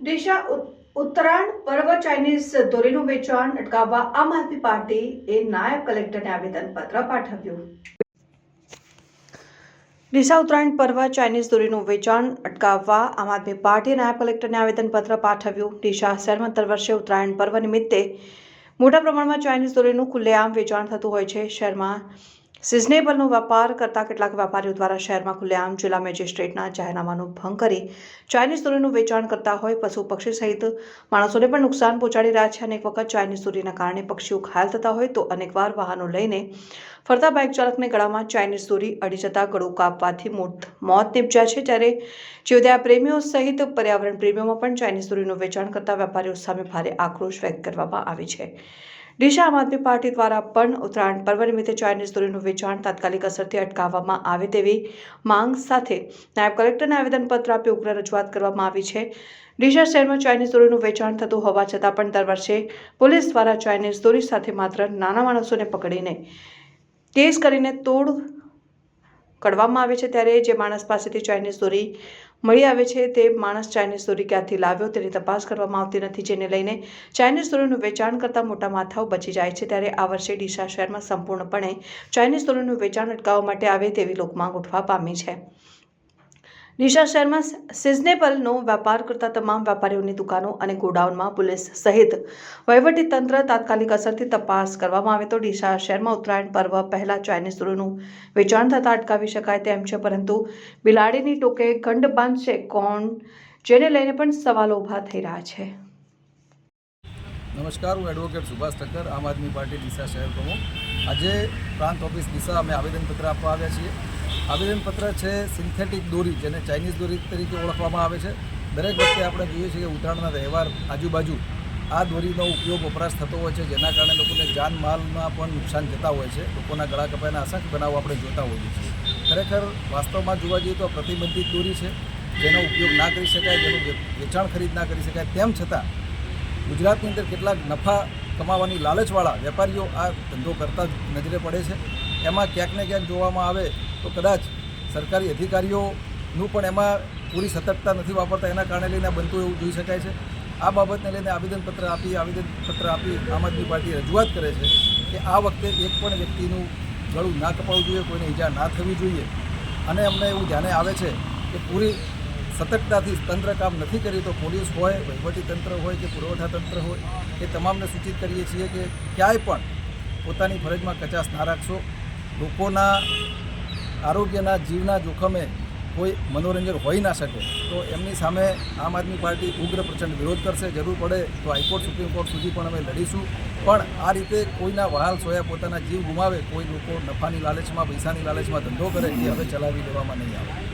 દિશા ઉત્તરાયણ પર્વ ચાઇનીઝ દોરીનું વેચાણ અટકાવવા આમ આદમી પાર્ટીએ નાયબ કલેક્ટરને આવેદનપત્ર પાઠવ્યું. ડીસા ઉત્તરાયણ પર્વ ચાઇનીઝ દોરીનું વેચાણ અટકાવવા આમ આદમી પાર્ટીએ નાયબ કલેક્ટરને આવેદનપત્ર પાઠવ્યું. ડીસા શહેરમાં દર વર્ષે ઉત્તરાયણ પર્વ નિમિત્તે મોટા પ્રમાણમાં ચાઇનીઝ દોરીનું ખુલ્લેઆમ વેચાણ થતું હોય છે. શહેરમાં સિઝનેબલનો વેપાર કરતા કેટલાક વેપારીઓ દ્વારા શહેરમાં ખુલ્લેઆમ જિલ્લા મેજિસ્ટ્રેટના જાહેરનામાનો ભંગ કરી ચાઇનીઝ દોરીનું વેચાણ કરતા હોય પશુ પક્ષી સહિત માણસોને પણ નુકસાન પહોંચાડી રહ્યા છે. અનેક વખત ચાઇનીઝ દોરીના કારણે પક્ષીઓ ઘાયલ થતા હોય તો અનેકવાર વાહનો લઈને ફરતા બાઇક ચાલકને ગળામાં ચાઇનીઝ દોરી અડી જતા ગળું કાપવાથી મોત મોત નીપજ્યા છે. જ્યારે જીવદયા પ્રેમીઓ સહિત પર્યાવરણ પ્રેમીઓમાં પણ ચાઇનીઝ દોરીનું વેચાણ કરતા વેપારીઓ સામે ભારે આક્રોશ વ્યક્ત કરવામાં આવી છે. ડીસા આમ આદમી પાર્ટી દ્વારા પણ ઉત્તરાયણ પર્વ નિમિત્તે ચાઇનીઝ દોરીનું વેચાણ તાત્કાલિક અસરથી અટકાવવામાં આવે તેવી માંગ સાથે નાયબ કલેક્ટરને આવેદનપત્ર આપી ઉગ્ર રજૂઆત કરવામાં આવી છે. ડીસા શહેરમાં ચાઇનીઝ દોરીનું વેચાણ થતું હોવા છતાં પણ દર વર્ષે પોલીસ દ્વારા ચાઇનીઝ દોરી સાથે માત્ર નાના માણસોને પકડીને કેસ કરીને તોડ કડવામાં આવે છે ત્યારે જે માણસ પાસેથી ચાઇનીઝ દોરી મળી આવે છે તે માણસ ચાઇનીઝ દોરી ક્યાંથી લાવ્યો તેની તપાસ કરવામાં આવતી નથી, જેને લઈને ચાઇનીઝ દોરીનું વેચાણ કરતાં મોટા માથાઓ બચી જાય છે. ત્યારે આ વર્ષે ડીસા શહેરમાં સંપૂર્ણપણે ચાઇનીઝ દોરીનું વેચાણ અટકાવવા માટે આવે તેવી લોકમાંગ ઉઠવા પામી છે. ડીસા શહેરમાં સિઝનેબલનો વેપાર કરતા તમામ વેપારીઓની દુકાનો અને ગોડાઉનમાં પોલીસ સહિત તંત્ર તાત્કાલિક અસરથી તપાસ કરવામાં આવે તો ડીસા શહેરમાં ઉત્તરાયણ પર્વ પહેલા ચાઇનીઝ દૂરનું વેચાણ થતાં અટકાવી શકાય તેમ છે, પરંતુ બિલાડીની ટોકે ગંડ બાંધશે કોણ જેને લઈને પણ સવાલો ઊભા થઈ રહ્યા છે. નમસ્કાર, હું એડવોકેટ સુભાષ ઠક્કર, આમ આદમી પાર્ટી ડીસા શહેર પ્રમુખ. આજે પ્રાંત ઓફિસ દિશા અમે આવેદનપત્ર આપવા આવ્યા છીએ. આવેદનપત્ર છે સિન્થેટિક દોરી, જેને ચાઇનીઝ દોરી તરીકે ઓળખવામાં આવે છે. દરેક વખતે આપણે જોઈએ છીએ કે ઉત્તરાયણના તહેવાર આજુબાજુ આ દોરીનો ઉપયોગ વપરાશ થતો હોય છે, જેના કારણે લોકોને જાનમાલમાં પણ નુકસાન જતા હોય છે. લોકોના ગળા કપાયના અસંખ્ય બનાવો આપણે જોતા હોઈએ છીએ. ખરેખર વાસ્તવમાં જોવા જઈએ તો પ્રતિબંધિત દોરી છે, જેનો ઉપયોગ ના કરી શકાય, જેનું વેચાણ ખરીદ ના કરી શકાય. તેમ છતાં ગુજરાતની અંદર કેટલાક નફા કમાવાની લાલચવાળા વેપારીઓ આ ધંધો કરતા જ નજરે પડે છે. એમાં ક્યાંક ને ક્યાંક જોવામાં આવે તો કદાચ સરકારી અધિકારીઓનું પણ એમાં પૂરી સતર્કતા નથી વાપરતા. એના કારણે લઈને બનતું એવું જોઈ શકાય છે. આ બાબતને લઈને આવેદનપત્ર આપી આવેદનપત્ર આપી આમ આદમી પાર્ટી રજૂઆત કરે છે કે આ વખતે એક પણ વ્યક્તિનું ગળું ના કપાવવું જોઈએ, કોઈને ઈજા ના થવી જોઈએ. અને અમને એવું ધ્યાને આવે છે કે પૂરી સતર્કતાથી તંત્ર કામ નથી કરી તો પોલીસ હોય તંત્ર હોય કે પુરવઠા તંત્ર હોય, એ તમામને સૂચિત કરીએ છીએ કે ક્યાંય પણ પોતાની ફરજમાં કચાશ ના રાખશો. લોકોના આરોગ્યના જીવના જોખમે કોઈ મનોરંજન હોઈ ના શકે. તો એમની સામે આમ આદમી પાર્ટી ઉગ્ર પ્રચંડ વિરોધ કરશે. જરૂર પડે તો હાઈકોર્ટ, સુપ્રીમ કોર્ટ સુધી પણ અમે લડીશું. પણ આ રીતે કોઈના વહાલ સોયા પોતાના જીવ ગુમાવે, કોઈ લોકો નફાની લાલચમાં, પૈસાની લાલચમાં ધંધો કરે, એ હવે ચલાવી લેવામાં નહીં આવે.